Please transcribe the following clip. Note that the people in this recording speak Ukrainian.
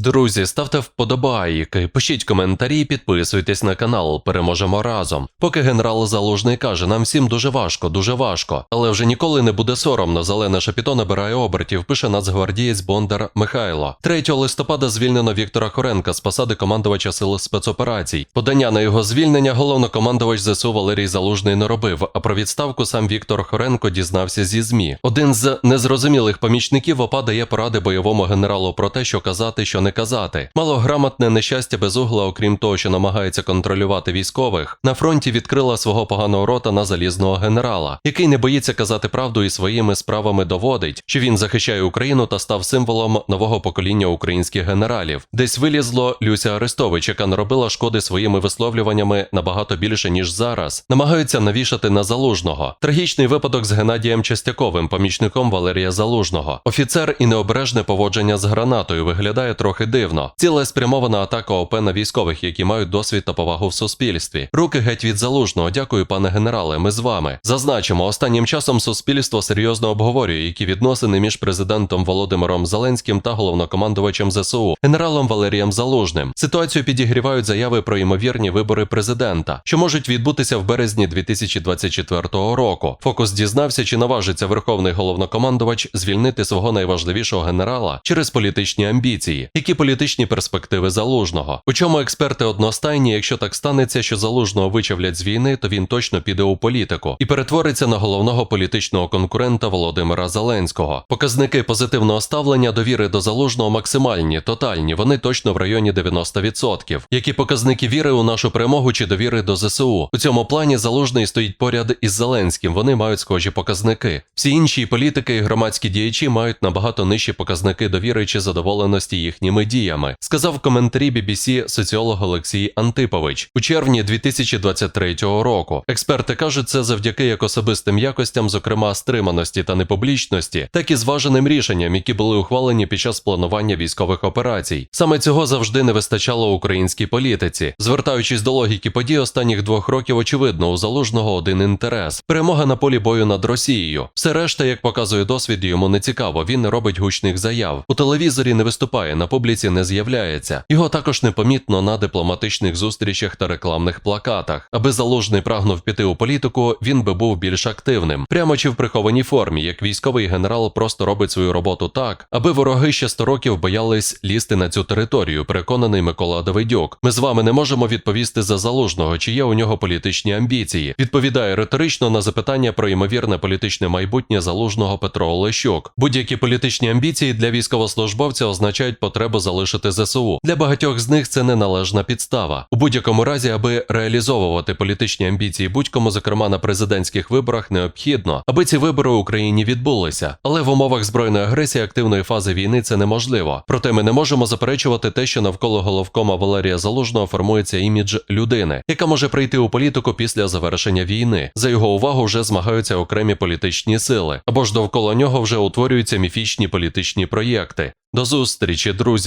Друзі, ставте вподобайки, пишіть коментарі, підписуйтесь на канал. Переможемо разом. Поки генерал Залужний каже, нам всім дуже важко, дуже важко. Але вже ніколи не буде соромно. Зелене шапіто набирає обертів, пише нацгвардієць Бондар Михайло. 3 листопада звільнено Віктора Хоренка з посади командувача сил спецоперацій. Подання на його звільнення головнокомандувач ЗСУ Валерій Залужний не робив. А про відставку сам Віктор Хоренко дізнався зі ЗМІ. Один з незрозумілих помічників ОПА дає поради бойовому генералу про те, що казати, що не казати. Малограмотне нещастя без угла, окрім того, що намагається контролювати військових, на фронті відкрила свого поганого рота на залізного генерала, який не боїться казати правду і своїми справами доводить, що він захищає Україну та став символом нового покоління українських генералів. Десь вилізло Люся Арестович, яка наробила шкоди своїми висловлюваннями набагато більше ніж зараз. Намагаються навішати на залужного. Трагічний випадок з Геннадієм Частяковим, помічником Валерія Залужного. Офіцер і необережне поводження з гранатою виглядає трохи дивно. Ціла спрямована атака ОП на військових, які мають досвід та повагу в суспільстві. Руки геть від залужного. Дякую, пане генерале. Ми з вами. Зазначимо, останнім часом суспільство серйозно обговорює, які відносини між президентом Володимиром Зеленським та головнокомандувачем ЗСУ генералом Валерієм Залужним. Ситуацію підігрівають заяви про ймовірні вибори президента, що можуть відбутися в березні 2024 року. Фокус дізнався, чи наважиться верховний головнокомандувач звільнити свого найважливішого генерала через політичні амбіції, які політичні перспективи залужного. У чому експерти одностайні, якщо так станеться, що залужного вичавлять з війни, то він точно піде у політику і перетвориться на головного політичного конкурента Володимира Зеленського. Показники позитивного ставлення довіри до залужного максимальні, тотальні. Вони точно в районі 90%. Які показники віри у нашу перемогу чи довіри до ЗСУ? У цьому плані залужний стоїть поряд із Зеленським. Вони мають схожі показники. Всі інші політики і громадські діячі мають набагато нижчі показники довіри чи задоволеності їхніми діями, сказав в коментарі BBC соціолог Олексій Антипович у червні 2023 року. Експерти кажуть, це завдяки як особистим якостям, зокрема стриманості та непублічності, так і зваженим рішенням, які були ухвалені під час планування військових операцій. Саме цього завжди не вистачало українській політиці. Звертаючись до логіки подій останніх двох років, очевидно, у залужного один інтерес перемога на полі бою над Росією. Все решта, як показує досвід, йому не цікаво. Він не робить гучних заяв. У телевізорі не виступає, на публіці не з'являється. Його також непомітно на дипломатичних зустрічах та рекламних плакатах. Аби залужний прагнув піти у політику, він би був більш активним, прямо чи в прихованій формі, як військовий генерал просто робить свою роботу так, аби вороги ще 100 років боялись лізти на цю територію. Переконаний Микола Давидюк. Ми з вами не можемо відповісти за залужного, чи є у нього політичні амбіції. Відповідає риторично на запитання про ймовірне політичне майбутнє залужного Петро Олещук. Будь-які політичні амбіції для військовослужбовця означають потребу залишити ЗСУ. Для багатьох з них це неналежна підстава. У будь-якому разі, аби реалізовувати політичні амбіції будь-кому, зокрема на президентських виборах, необхідно, аби ці вибори в Україні відбулися. Але в умовах збройної агресії активної фази війни це неможливо. Проте ми не можемо заперечувати те, що навколо головкома Валерія Залужного формується імідж людини, яка може прийти у політику після завершення війни. За його увагу вже змагаються окремі політичні сили, або ж довкола нього вже утворюються міфічні політичні проєкти. До зустрічі,